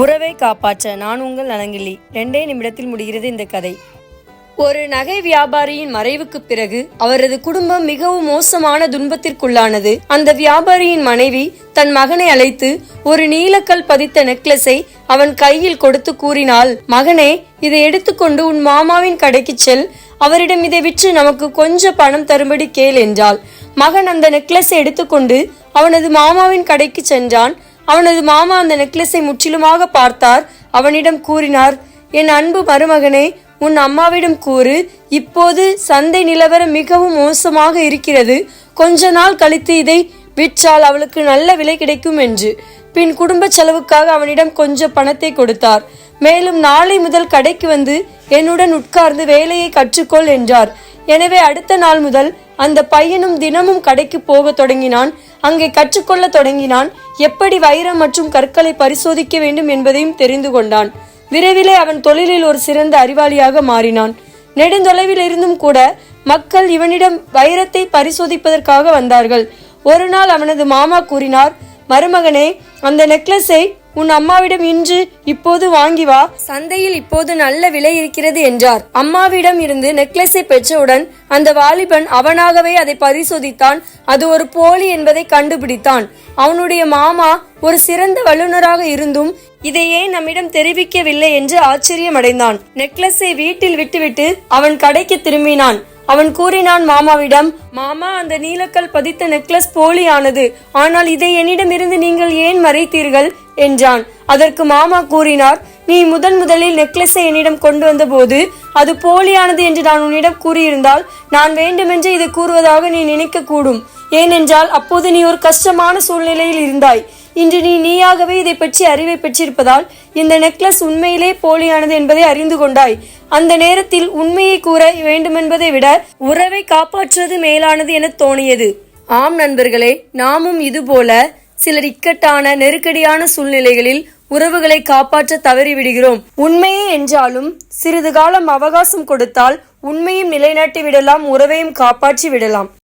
உறவை காப்பாற்ற நான் உங்கள் அலங்கிலி ரெண்டே நிமிடத்தில் முடிகிறது இந்த கதை. ஒரு நகை வியாபாரியின் மறைவுக்கு பிறகு அவரது குடும்பம் மிகவும் மோசமான துன்பத்திற்குள்ளானது. அந்த வியாபாரியின் மனைவி தன் மகனை அழைத்து ஒரு நீலக்கல் பதித்த நெக்லஸை அவன் கையில் கொடுத்து கூறினாள் மகனே இதை எடுத்துக்கொண்டு உன் மாமாவின் கடைக்கு செல். அவரிடம் இதை விற்று நமக்கு கொஞ்சம் பணம் தரும்படி கேள் என்றாள். மகன் அந்த நெக்லஸை எடுத்துக்கொண்டு அவனது மாமாவின் கடைக்கு சென்றான். அவனது மாமா அந்த நெக்லஸை முற்றிலுமாக பார்த்தார். அவனிடம் கூறினார் என் அன்பு மருமகனே உன் அம்மாவிடம் கூறு இப்போது சந்தை நிலவரம் மிகவும் மோசமாக இருக்கிறது. கொஞ்ச நாள் கழித்து இதை விற்றால் அவளுக்கு நல்ல விலை கிடைக்கும் என்று. பின் குடும்ப செலவுக்காக அவனிடம் கொஞ்சம் பணத்தை கொடுத்தார். மேலும் நாளை முதல் கடைக்கு வந்து என்னுடன் உட்கார்ந்து வேலையை கற்றுக்கொள் என்றார். எனவே அடுத்த நாள் முதல் அந்த பையனும் தினமும் கடைக்கு போக தொடங்கினான். அங்கே கற்றுக்கொள்ள தொடங்கினான். எப்படி வைரம் மற்றும் கற்களை பரிசோதிக்க வேண்டும் என்பதையும் தெரிந்து கொண்டான். விரைவிலே அவன் தொழிலில் ஒரு சிறந்த அறிவாளியாக மாறினான். நெடுந்தொலைவில் இருந்தும் கூட மக்கள் இவனிடம் வைரத்தை பரிசோதிப்பதற்காக வந்தார்கள். ஒரு நாள் அவனது மாமா கூறினார் மருமகனே அந்த நெக்லஸை உன் அம்மாவிடம் இன்று இப்போது வாங்கி வா. சந்தையில் இப்போது நல்ல விலை இருக்கிறது என்றார். அம்மாவிடம் இருந்து நெக்லஸை பெற்றவுடன் அந்த வாலிபன் அவனாகவே அதை பரிசோதித்தான். அது ஒரு போலி என்பதை கண்டுபிடித்தான். அவனுடைய மாமா ஒரு சிறந்த வல்லுநராக இருந்தும் இதை ஏன் நம்மிடம் தெரிவிக்கவில்லை என்று ஆச்சரியமடைந்தான். நெக்லஸை வீட்டில் விட்டுவிட்டு அவன் கடைக்கு திரும்பினான். அவன் கூறினான் மாமாவிடம் மாமா அந்த நீலக்கல் பதித்த நெக்லஸ் போலியானது. ஆனால் இதை என்னிடமிருந்து நீங்கள் ஏன் மறைத்தீர்கள்? என்றான். அதற்கு மாமா கூறினார் நீ முதன் முதலில் நெக்லஸை என்னிடம் கொண்டு வந்தபோது அது போலியானது என்று நான் உன்னிடம் கூறியிருந்தால் நான் வேண்டுமென்றே இதை கூறுவதாக நீ நினைக்க கூடும் ஏனென்றால் அப்போது நீ ஒரு கஷ்டமான சூழ்நிலையில் இருந்தாய். இன்று நீ நீயாகவே இதை பற்றி அறிவை பெற்றிருப்பதால் இந்த நெக்லஸ் உண்மையிலே போலியானது என்பதை அறிந்து கொண்டாய். அந்த நேரத்தில் உண்மையை கூற வேண்டுமென்பதை விட உறவை காப்பாற்றுவது மேலானது என தோணியது. ஆம் நண்பர்களே நாமும் இதுபோல சிலர் இக்கட்டான நெருக்கடியான சூழ்நிலைகளில் உறவுகளை காப்பாற்ற தவறிவிடுகிறோம். உண்மையே என்றாலும் சிறிது காலம் அவகாசம் கொடுத்தால் உண்மையும் நிலைநாட்டி விடலாம் உறவையும் காப்பாற்றி விடலாம்